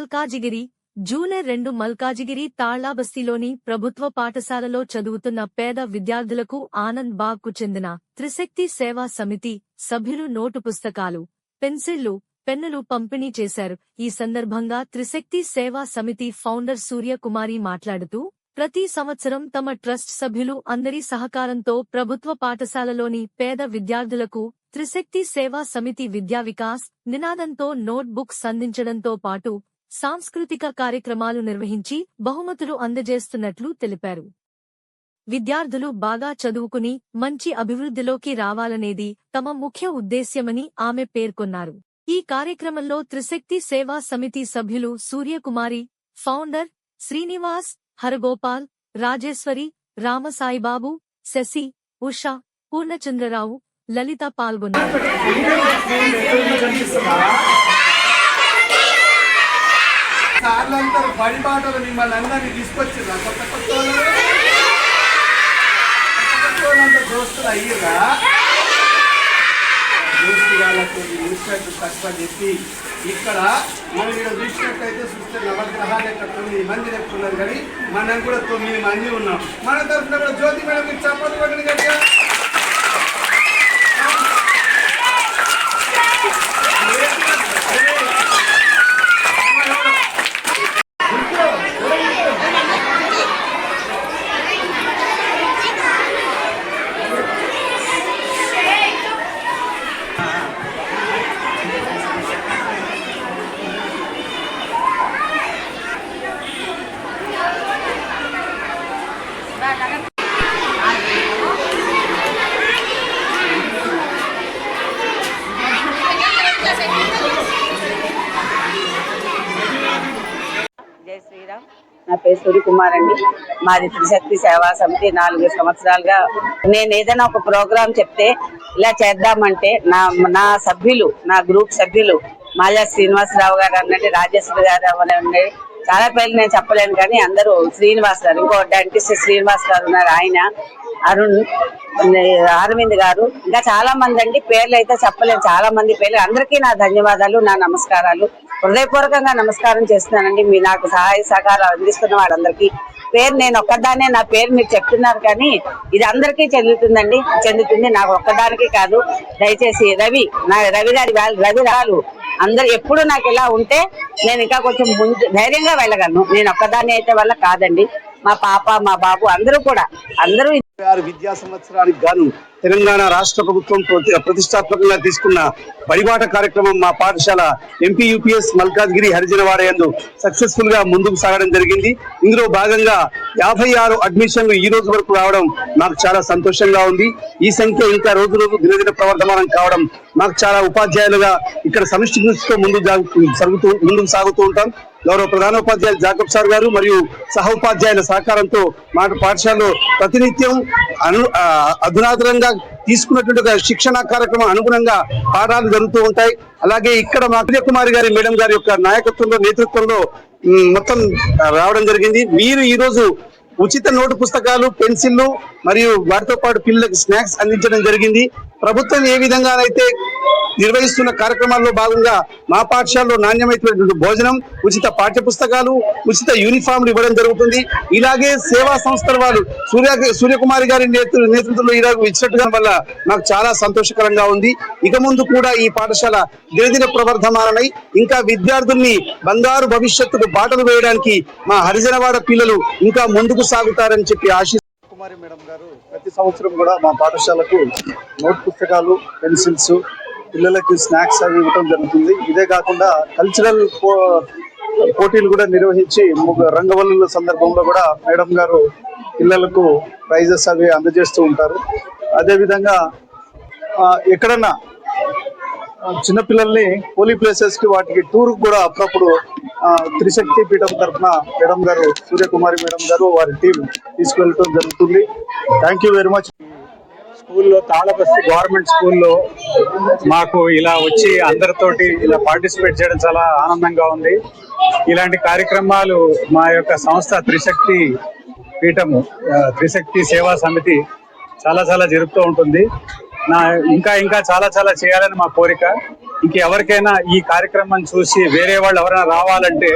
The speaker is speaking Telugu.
మల్కాజిగిరి జూనియర్ రెండు మల్కాజిగిరి తాళ్ళాబస్తీలోని ప్రభుత్వ పాఠశాలలో చదువుతున్న పేద విద్యార్థులకు ఆనంద్ బాగ్కు చెందిన త్రిశక్తి సేవా సమితి సభ్యులు నోటు పుస్తకాలు పెన్సిళ్ళు పెన్నులు పంపిణీ చేశారు. ఈ సందర్భంగా త్రిశక్తి సేవా సమితి ఫౌండర్ సూర్యకుమారి మాట్లాడుతూ ప్రతి సంవత్సరం తమ ట్రస్ట్ సభ్యులు అందరి సహకారంతో ప్రభుత్వ పాఠశాలలోని పేద విద్యార్థులకు త్రిశక్తి సేవా సమితి విద్యా వికాస్ నినాదంతో నోట్ బుక్స్ అందించడంతో పాటు సాంస్కృతిక కార్యక్రమాలు నిర్వహించి బహుమతులు అందజేస్తున్నట్లు తెలిపారు. విద్యార్థులు బాగా చదువుకుని మంచి అభివృద్ధిలోకి రావాలనేది తమ ముఖ్య ఉద్దేశ్యమని ఆమె పేర్కొన్నారు. ఈ కార్యక్రమంలో త్రిశక్తి సేవా సమితి సభ్యులు సూర్యకుమారి ఫౌండర్ శ్రీనివాస్ హరగోపాల్ రాజేశ్వరి రామసాయిబాబు శశి ఉషా పూర్ణచంద్రరావు లలిత పాల్గొన్నారు. సార్లందరూ బడి బాటలు మిమ్మల్ని అందరినీ తీసుకొచ్చిర్రా? కొత్త కొత్త దోస్తులు అయ్యిర్రా? దోస్తు వాళ్ళకు ఇన్స్పెక్టర్ తక్కువ చెప్పి ఇక్కడ మనం ఇక్కడ చూసినట్టయితే చూస్తే నవగ్రహాలు ఇక్కడ తొమ్మిది మంది చెప్తున్నారు కానీ మనం కూడా తొమ్మిది మంది ఉన్నాం. మన తరఫున కూడా జ్యోతి మేడం మీరు చప్పట్లు కొట్టండి గట్టిగా. పేరు సూర్యకుమార్ అండి. మాది త్రిశక్తి సేవా సమితి నాలుగు సంవత్సరాలుగా. నేను ఏదైనా ఒక ప్రోగ్రాం చెప్తే ఇలా చేద్దామంటే నా నా సభ్యులు నా గ్రూప్ సభ్యులు మాజా శ్రీనివాసరావు గారు అన్నట్టు రాజేశ్వరి గారు అనండి చాలా పేర్లు నేను చెప్పలేను కానీ అందరూ శ్రీనివాస్ గారు ఇంకో డెంటిస్ట్ శ్రీనివాస్ గారు ఉన్నారు ఆయన అరుణ్ అరవింద్ గారు. ఇంకా చాలా మంది అండి పేర్లు అయితే చెప్పలేను చాలా మంది పేర్లు. అందరికీ నా ధన్యవాదాలు నా నమస్కారాలు. హృదయపూర్వకంగా నమస్కారం చేస్తున్నానండి. మీ నాకు సహాయ సహకారాలు అందిస్తున్న వాళ్ళందరికీ పేరు నేను ఒక్కదానే నా పేరు మీరు చెప్తున్నారు కానీ ఇది అందరికీ చెందుతుందండి చెందుతుంది. నాకు ఒక్కదానికి కాదు దయచేసి రవి నా రవి గారి రవి రాలు అందరు ఎప్పుడు నాకు ఇలా ఉంటే నేను ఇంకా కొంచెం ముందు ధైర్యంగా వెళ్ళగలను. నేను ఒక్కదాన్ని అయితే వల్ల కాదండి. మా పాప మా బాబు అందరూ కూడా అందరూ ఆరు విద్యా సంవత్సరానికి గాను తెలంగాణ రాష్ట్ర ప్రభుత్వం ప్రతిష్టాత్మకంగా తీసుకున్న బడిబాట కార్యక్రమం మా పాఠశాల ఎంపీ యూపీఎస్ మల్కాజ్గిరి హరిజనవాడ యందు సక్సెస్ఫుల్గా ముందుకు సాగడం జరిగింది. ఇందులో భాగంగా యాభై ఆరు అడ్మిషన్లు ఈ రోజు వరకు రావడం నాకు చాలా సంతోషంగా ఉంది. ఈ సంఖ్య ఇంకా రోజు రోజు దినదిన ప్రవర్ధమానం కావడం నాకు చాలా ఉపాధ్యాయులుగా ఇక్కడ సమిష్టి దృష్టితో ముందుకు సాగుతూ ముందుకు సాగుతూ ఉంటాం. గౌరవ ప్రధానోపాధ్యాయులు జాకబ్ సార్ గారు మరియు సహ ఉపాధ్యాయుల సహకారంతో మా పాఠశాలలో ప్రతినిత్యం అను అధునాతనంగా తీసుకున్నటువంటి ఒక శిక్షణ కార్యక్రమం అనుగుణంగా పాఠాలు జరుగుతూ ఉంటాయి. అలాగే ఇక్కడ మా కుమారి గారి మేడం గారి యొక్క నాయకత్వంలో నేతృత్వంలో మొత్తం రావడం జరిగింది. మీరు ఈరోజు ఉచిత నోటు పుస్తకాలు పెన్సిళ్ళు మరియు వాటితో పాటు పిల్లలకు స్నాక్స్ అందించడం జరిగింది. ప్రభుత్వం ఏ విధంగానైతే నిర్వహిస్తున్న కార్యక్రమాల్లో భాగంగా మా పాఠశాలలో నాణ్యమైనటువంటి భోజనం ఉచిత పాఠ్య పుస్తకాలు ఉచిత యూనిఫామ్లు ఇవ్వడం జరుగుతుంది. ఇలాగే సేవా సంస్థల వారు సూర్య సూర్యకుమారి గారి నేతృత్వంలో ఈరోజు ఇచ్చినట్టుగా వల్ల నాకు చాలా సంతోషకరంగా ఉంది. ఇక ముందు కూడా ఈ పాఠశాల దినదిన ప్రవర్ధమానమై ఇంకా విద్యార్థుల్ని బంగారు భవిష్యత్తుకు బాటలు వేయడానికి మా హరిజనవాడ పిల్లలు ఇంకా ముందుకు సాగుతారని చెప్పి ఆశి కుమారి మేడం గారు ప్రతి సంవత్సరం కూడా మా పాఠశాలకు నోట్ పుస్తకాలు పెన్సిల్స్ పిల్లలకి స్నాక్స్ అవి ఇవ్వడం జరుగుతుంది. ఇదే కాకుండా కల్చరల్ పోటీలు కూడా నిర్వహించి రంగవల్లుల సందర్భంలో కూడా మేడం గారు పిల్లలకు ప్రైజెస్ అవి అందజేస్తూ ఉంటారు. అదేవిధంగా ఎక్కడన్నా చిన్నపిల్లల్ని పోలీ ప్లేసెస్కి వాటికి టూర్ కూడా అప్పుడప్పుడు త్రిశక్తి పీఠం తరఫున మేడం గారు సూర్యకుమారి మేడం గారు వారి టీం తీసుకెళ్ళటం జరుగుతుంది. థ్యాంక్ యూ వెరీ మచ్ స్కూల్లో తాళబస్తి గవర్నమెంట్ స్కూల్లో మాకు ఇలా వచ్చి అందరితోటి ఇలా పార్టిసిపేట్ చేయడం చాలా ఆనందంగా ఉంది. ఇలాంటి కార్యక్రమాలు మా యొక్క సంస్థ త్రిశక్తి పీఠము త్రిశక్తి సేవా సమితి చాలా చాలా జరుపుతూ ఉంటుంది. నా ఇంకా ఇంకా చాలా చాలా చేయాలని మా కోరిక. ఇంకెవరికైనా ఈ కార్యక్రమం చూసి వేరే వాళ్ళు ఎవరైనా రావాలంటే